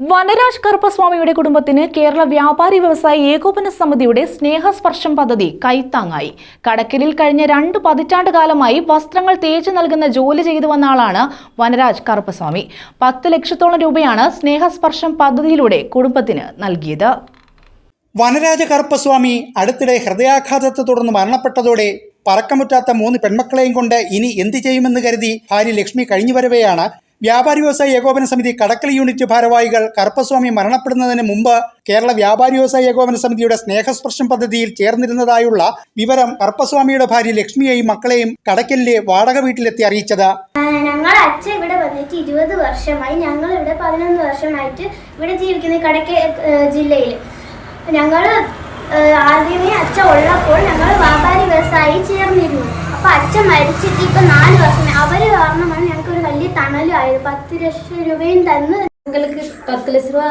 വനരാജ് കറുപ്പസ്വാമിയുടെ കുടുംബത്തിന് കേരള വ്യാപാരി വ്യവസായ ഏകോപന സമിതിയുടെ സ്നേഹസ്പർശം പദ്ധതി കൈത്താങ്ങായി. കടക്കലിൽ കഴിഞ്ഞ രണ്ട് പതിറ്റാണ്ട് കാലമായി വസ്ത്രങ്ങൾ തേച്ചു നൽകുന്ന ജോലി ചെയ്തു വന്ന ആളാണ് വനരാജ് കറുപ്പസ്വാമി. പത്ത് ലക്ഷത്തോളം രൂപയാണ് സ്നേഹസ്പർശം പദ്ധതിയിലൂടെ കുടുംബത്തിന് നൽകിയത്. വനരാജ കറുപ്പസ്വാമി അടുത്തിടെ ഹൃദയാഘാതത്തെ തുടർന്ന് മരണപ്പെട്ടതോടെ പറക്കമുറ്റാത്ത മൂന്ന് പെൺമക്കളെയും കൊണ്ട് ഇനി എന്തു ചെയ്യുമെന്ന് കരുതി ഭാര്യ ലക്ഷ്മി കഴിഞ്ഞു വരവെയാണ് വ്യാപാരി വ്യവസായ ഏകോപന സമിതി കടക്കൽ യൂണിറ്റ് ഭാരവാഹികൾ കറുപ്പസ്വാമി മരണപ്പെടുന്നതിന് മുമ്പ് കേരള വ്യാപാരി വ്യവസായ ഏകോപന സമിതിയുടെ സ്നേഹസ്പർശം പദ്ധതിയിൽ ചേർന്നിരുന്നതായുള്ള വിവരം കറുപ്പസ്വാമിയുടെ ഭാര്യ ലക്ഷ്മിയെയും മക്കളെയും കടക്കലിലെ വാടക വീട്ടിലെത്തി അറിയിച്ചത്. ഞങ്ങൾ അച്ഛൻ ഇവിടെ വന്നിട്ട് ഇരുപത് വർഷമായി ഞങ്ങൾ ഇവിടെ പതിനൊന്ന് വർഷമായിട്ട് ഇവിടെ ജീവിക്കുന്ന കടക്കൽ ജില്ലയിൽ. ഞങ്ങൾ ആദ്യമേ അച്ഛ ഉള്ളപ്പോൾ ഞങ്ങൾ വ്യാപാരി വ്യവസായി ചേർന്നിരുന്നു. അപ്പൊ അച്ഛൻ മരിച്ചിട്ട് ഇപ്പൊ നാല് വർഷം അവർ കാരണമാണ് ഞങ്ങൾക്ക് ഒരു വലിയ തണലായത് പത്ത് ലക്ഷം രൂപയും തന്ന് எங்களுக்கு பத்து லட்ச ரூபா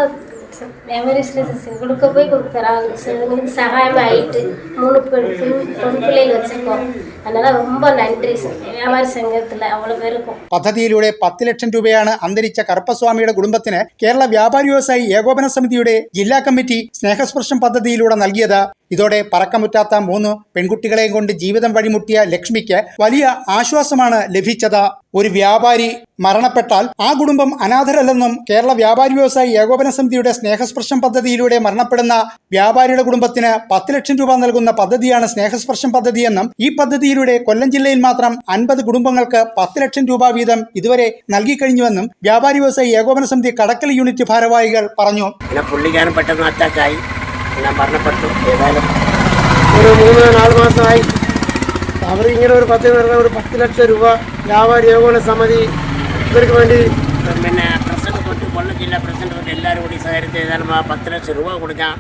எமர்ஜென்சியில் கொடுக்க போய் கொடுக்குறாங்க சரி, எங்களுக்கு சகாயமாயிட்டு மூணு பெண் பெண் பெண் பிள்ளைகள் வச்சுருக்கோம் அதனால் ரொம்ப நன்றி சார் வியாபாரி சங்கத்தில் அவ்வளோ பேருக்கும் പദ്ധതിയിലൂടെ പത്ത് ലക്ഷം രൂപയാണ് അന്തരിച്ച കറുപ്പസ്വാമിയുടെ കുടുംബത്തിന് കേരള വ്യാപാരി വ്യവസായി ഏകോപന സമിതിയുടെ ജില്ലാ കമ്മിറ്റി സ്നേഹസ്പർശം പദ്ധതിയിലൂടെ നൽകിയത് ഇതോടെ പറക്കമുറ്റാത്ത മൂന്ന് പെൺകുട്ടികളെയും കൊണ്ട് ജീവിതം വഴിമുട്ടിയ ലക്ഷ്മിക്ക് വലിയ ആശ്വാസമാണ് ലഭിച്ചത്. ഒരു വ്യാപാരി മരണപ്പെട്ടാൽ ആ കുടുംബം അനാഥരല്ലെന്നും കേരള വ്യാപാരി വ്യവസായി ഏകോപന സമിതിയുടെ സ്നേഹസ്പർശം പദ്ധതിയിലൂടെ മരണപ്പെടുന്ന വ്യാപാരിയുടെ കുടുംബത്തിന് പത്ത് ലക്ഷം രൂപ നൽകുന്ന പദ്ധതിയാണ് സ്നേഹസ്പർശം പദ്ധതിയെന്നും ഈ പദ്ധതിയിലൂടെ കൊല്ലം ജില്ലയിൽ മാത്രം അൻപത് കുടുംബങ്ങൾക്ക് പത്ത് ലക്ഷം രൂപ വീതം ഇതുവരെ നൽകിക്കഴിഞ്ഞുവെന്നും വ്യാപാരി വ്യവസായി ഏകോപന സമിതി കടക്കൽ യൂണിറ്റ് ഭാരവാഹികൾ പറഞ്ഞു. എല്ലാം മരണപ്പെട്ടു. ഏതായാലും ഒരു മൂന്ന് നാല് മാസമായി. അവർ ഇങ്ങനെ ഒരു പത്ത് പറഞ്ഞ ഒരു പത്ത് ലക്ഷം രൂപ വ്യാപാരി ഏകോപന സമിതി ഇവർക്ക് വേണ്ടി പിന്നെ പ്രസിഡന്റ് തൊട്ട് കൊല്ലം ജില്ലാ പ്രസിഡന്റ് തൊട്ട് എല്ലാവരും കൂടി സഹകരിച്ച് ഏതായാലും ആ പത്ത് ലക്ഷം രൂപ കൊടുക്കാൻ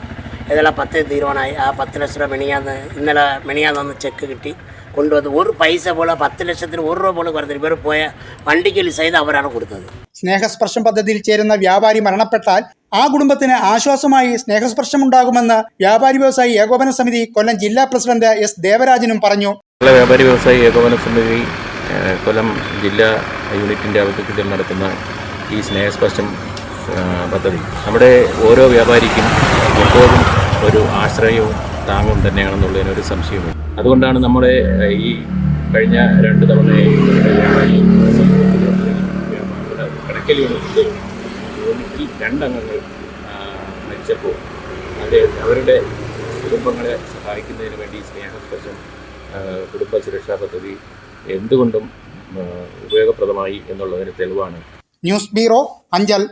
ഏതായാലും പത്ത് തീരുമാനമായി. ആ പത്ത് ലക്ഷം രൂപ മെണിയാന്ന് ഇന്നലെ മെണിയാന്ന് ചെക്ക് കിട്ടി. കൊണ്ടുവന്ന് ഒരു പൈസ പോലെ പത്ത് ലക്ഷത്തിന് ഒരു രൂപ പോലും കുറഞ്ഞില്ല ഇവർ പോയ വണ്ടിക്കൽ സഹിതം അവരാണ് കൊടുത്തത്. സ്നേഹസ്പർശം പദ്ധതിയിൽ ചേരുന്ന വ്യാപാരി മരണപ്പെട്ടാൽ ആ കുടുംബത്തിന് ആശ്വാസമായി സ്നേഹസ്പർശം സ്നേഹസ്പർശമുണ്ടാകുമെന്ന് വ്യാപാരി വ്യവസായി ഏകോപന സമിതി കൊല്ലം ജില്ലാ പ്രസിഡന്റ് എസ് ദേവരാജനും പറഞ്ഞു. വ്യാപാരി വ്യവസായി ഏകോപന സമിതി കൊല്ലം ജില്ലാ യൂണിറ്റിന്റെ ആഭിമുഖ്യത്തിൽ നടത്തുന്ന ഈ സ്നേഹസ്പർശം പദ്ധതി. നമ്മുടെ ഓരോ വ്യാപാരിക്കും എപ്പോഴും ഒരു ആശ്രയവും താങ്ങും തന്നെയാണെന്നുള്ളതിന് ഒരു അതുകൊണ്ടാണ് നമ്മുടെ ഈ കഴിഞ്ഞ രണ്ട് തവണ യൂണിറ്റിൽ രണ്ടംഗങ്ങൾ മരിച്ചപ്പോൾ അത് അവരുടെ കുടുംബങ്ങളെ സഹായിക്കുന്നതിന് വേണ്ടി സ്നേഹസ്പർശം കുടുംബ സുരക്ഷാ പദ്ധതി എന്തുകൊണ്ടും ഉപയോഗപ്രദമായി എന്നുള്ളതിന് തെളിവാണ്. News bureau Anchal.